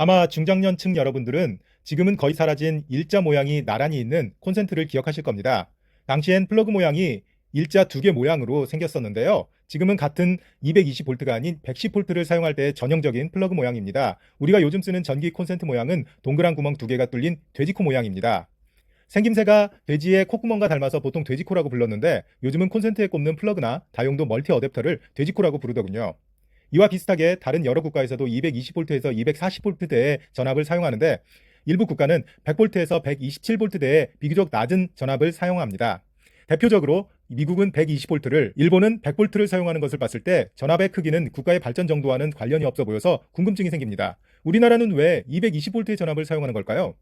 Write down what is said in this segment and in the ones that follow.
아마 중장년층 여러분들은 지금은 거의 사라진 일자 모양이 나란히 있는 콘센트를 기억하실 겁니다. 당시엔 플러그 모양이 일자 두 개 모양으로 생겼었는데요. 지금은 같은 220V가 아닌 110V를 사용할 때 전형적인 플러그 모양입니다. 우리가 요즘 쓰는 전기 콘센트 모양은 동그란 구멍 두 개가 뚫린 돼지코 모양입니다. 생김새가 돼지의 콧구멍과 닮아서 보통 돼지코라고 불렀는데 요즘은 콘센트에 꼽는 플러그나 다용도 멀티 어댑터를 돼지코라고 부르더군요. 이와 비슷하게 다른 여러 국가에서도 220V에서 240V대의 전압을 사용하는데 일부 국가는 100V에서 127V대의 비교적 낮은 전압을 사용합니다. 대표적으로 미국은 120V를, 일본은 100V를 사용하는 것을 봤을 때 전압의 크기는 국가의 발전 정도와는 관련이 없어 보여서 궁금증이 생깁니다. 우리나라는 왜 220V의 전압을 사용하는 걸까요?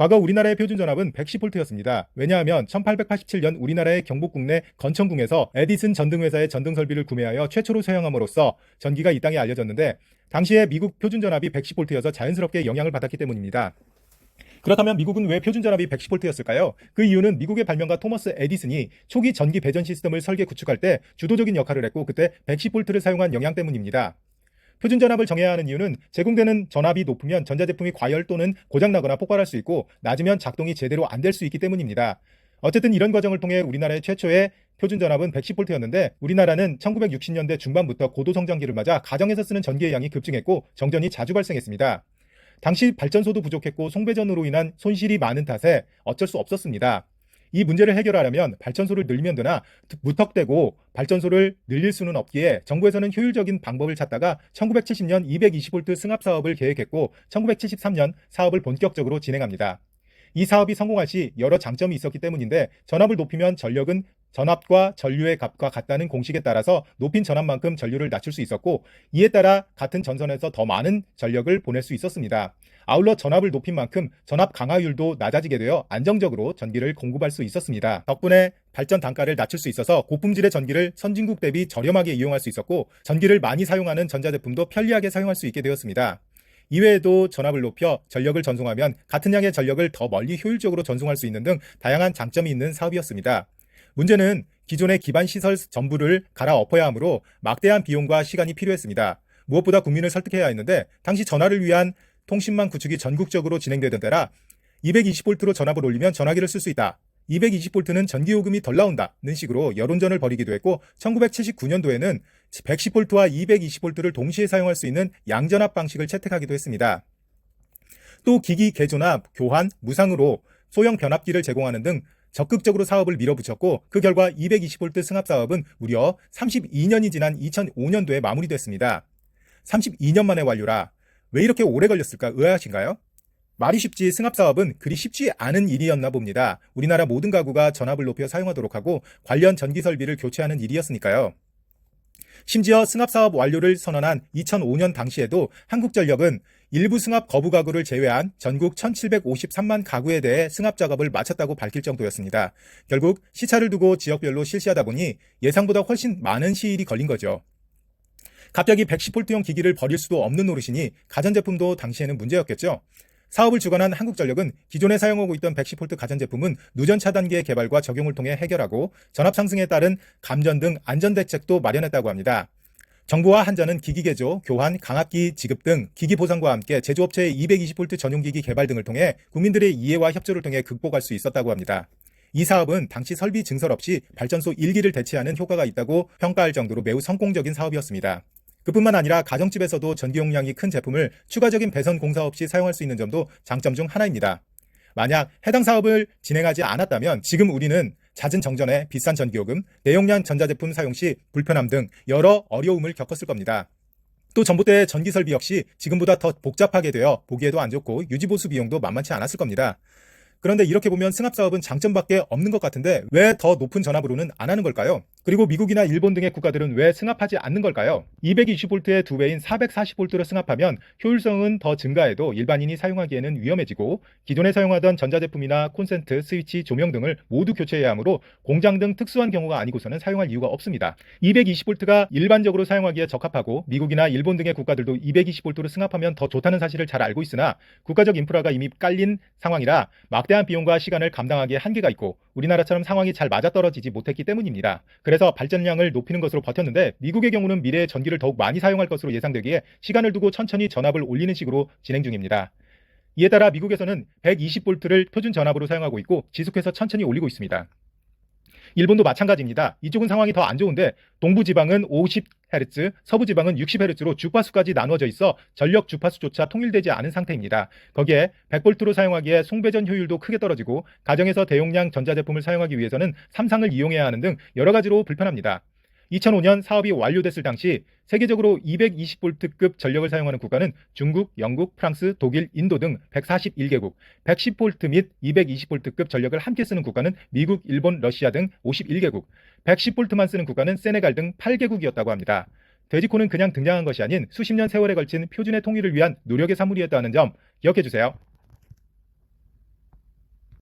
과거 우리나라의 표준 전압은 110V였습니다. 왜냐하면 1887년 우리나라의 경북 국 내 건천궁에서 에디슨 전등회사의 전등 설비를 구매하여 최초로 사용함으로써 전기가 이 땅에 알려졌는데 당시에 미국 표준 전압이 110V여서 자연스럽게 영향을 받았기 때문입니다. 그렇다면 미국은 왜 표준 전압이 110V였을까요? 그 이유는 미국의 발명가 토머스 에디슨이 초기 전기 배전 시스템을 설계 구축할 때 주도적인 역할을 했고 그때 110V를 사용한 영향 때문입니다. 표준 전압을 정해야 하는 이유는 제공되는 전압이 높으면 전자제품이 과열 또는 고장나거나 폭발할 수 있고 낮으면 작동이 제대로 안 될 수 있기 때문입니다. 어쨌든 이런 과정을 통해 우리나라의 최초의 표준 전압은 110V였는데 우리나라는 1960년대 중반부터 고도 성장기를 맞아 가정에서 쓰는 전기의 양이 급증했고 정전이 자주 발생했습니다. 당시 발전소도 부족했고 송배전으로 인한 손실이 많은 탓에 어쩔 수 없었습니다. 이 문제를 해결하려면 발전소를 늘리면 되나 무턱대고 발전소를 늘릴 수는 없기에 정부에서는 효율적인 방법을 찾다가 1970년 220V 승합 사업을 계획했고 1973년 사업을 본격적으로 진행합니다. 이 사업이 성공할 시 여러 장점이 있었기 때문인데 전압을 높이면 전력은 전압과 전류의 값과 같다는 공식에 따라서 높인 전압만큼 전류를 낮출 수 있었고 이에 따라 같은 전선에서 더 많은 전력을 보낼 수 있었습니다. 아울러 전압을 높인 만큼 전압 강화율도 낮아지게 되어 안정적으로 전기를 공급할 수 있었습니다. 덕분에 발전 단가를 낮출 수 있어서 고품질의 전기를 선진국 대비 저렴하게 이용할 수 있었고 전기를 많이 사용하는 전자제품도 편리하게 사용할 수 있게 되었습니다. 이외에도 전압을 높여 전력을 전송하면 같은 양의 전력을 더 멀리 효율적으로 전송할 수 있는 등 다양한 장점이 있는 사업이었습니다. 문제는 기존의 기반 시설 전부를 갈아엎어야 하므로 막대한 비용과 시간이 필요했습니다. 무엇보다 국민을 설득해야 했는데 당시 전화를 위한 통신망 구축이 전국적으로 진행되던 때라 220V로 전압을 올리면 전화기를 쓸 수 있다. 220V는 전기요금이 덜 나온다는 식으로 여론전을 벌이기도 했고 1979년도에는 110V와 220V를 동시에 사용할 수 있는 양전압 방식을 채택하기도 했습니다. 또 기기 개조나 교환, 무상으로 소형 변압기를 제공하는 등 적극적으로 사업을 밀어붙였고 그 결과 220V 승합 사업은 무려 32년이 지난 2005년도에 마무리됐습니다. 32년 만에 완료라 왜 이렇게 오래 걸렸을까 의아하신가요? 말이 쉽지 승합 사업은 그리 쉽지 않은 일이었나 봅니다. 우리나라 모든 가구가 전압을 높여 사용하도록 하고 관련 전기 설비를 교체하는 일이었으니까요. 심지어 승합 사업 완료를 선언한 2005년 당시에도 한국전력은 일부 승합 거부 가구를 제외한 전국 1753만 가구에 대해 승합 작업을 마쳤다고 밝힐 정도였습니다. 결국 시차를 두고 지역별로 실시하다 보니 예상보다 훨씬 많은 시일이 걸린 거죠. 갑자기 110V형 기기를 버릴 수도 없는 노릇이니 가전제품도 당시에는 문제였겠죠. 사업을 주관한 한국전력은 기존에 사용하고 있던 110V 가전제품은 누전 차단기의 개발과 적용을 통해 해결하고 전압 상승에 따른 감전 등 안전 대책도 마련했다고 합니다. 정부와 한전은 기기 개조, 교환, 강압기 지급 등 기기 보상과 함께 제조업체의 220V 전용 기기 개발 등을 통해 국민들의 이해와 협조를 통해 극복할 수 있었다고 합니다. 이 사업은 당시 설비 증설 없이 발전소 1기를 대체하는 효과가 있다고 평가할 정도로 매우 성공적인 사업이었습니다. 그뿐만 아니라 가정집에서도 전기 용량이 큰 제품을 추가적인 배선 공사 없이 사용할 수 있는 점도 장점 중 하나입니다. 만약 해당 사업을 진행하지 않았다면 지금 우리는 잦은 정전에 비싼 전기요금, 내용량 전자제품 사용 시 불편함 등 여러 어려움을 겪었을 겁니다. 또 전봇대의 전기 설비 역시 지금보다 더 복잡하게 되어 보기에도 안 좋고 유지보수 비용도 만만치 않았을 겁니다. 그런데 이렇게 보면 승합 사업은 장점밖에 없는 것 같은데 왜 더 높은 전압으로는 안 하는 걸까요? 그리고 미국이나 일본 등의 국가들은 왜 승합하지 않는 걸까요? 220V의 두 배인 440V로 승합하면 효율성은 더 증가해도 일반인이 사용하기에는 위험해지고 기존에 사용하던 전자제품이나 콘센트, 스위치, 조명 등을 모두 교체해야 하므로 공장 등 특수한 경우가 아니고서는 사용할 이유가 없습니다. 220V가 일반적으로 사용하기에 적합하고 미국이나 일본 등의 국가들도 220V로 승합하면 더 좋다는 사실을 잘 알고 있으나 국가적 인프라가 이미 깔린 상황이라 막대한 비용과 시간을 감당하기에 한계가 있고 우리나라처럼 상황이 잘 맞아떨어지지 못했기 때문입니다. 그래서 발전량을 높이는 것으로 버텼는데 미국의 경우는 미래에 전기를 더욱 많이 사용할 것으로 예상되기에 시간을 두고 천천히 전압을 올리는 식으로 진행 중입니다. 이에 따라 미국에서는 120V를 표준 전압으로 사용하고 있고 지속해서 천천히 올리고 있습니다. 일본도 마찬가지입니다. 이쪽은 상황이 더 안 좋은데 동부 지방은 50Hz, 서부 지방은 60Hz로 주파수까지 나눠져 있어 전력 주파수조차 통일되지 않은 상태입니다. 거기에 100V로 사용하기에 송배전 효율도 크게 떨어지고 가정에서 대용량 전자제품을 사용하기 위해서는 삼상을 이용해야 하는 등 여러 가지로 불편합니다. 2005년 사업이 완료됐을 당시 세계적으로 220V급 전력을 사용하는 국가는 중국, 영국, 프랑스, 독일, 인도 등 141개국, 110V 및 220V급 전력을 함께 쓰는 국가는 미국, 일본, 러시아 등 51개국, 110V만 쓰는 국가는 세네갈 등 8개국이었다고 합니다. 돼지코는 그냥 등장한 것이 아닌 수십 년 세월에 걸친 표준의 통일을 위한 노력의 산물이었다는 점 기억해 주세요.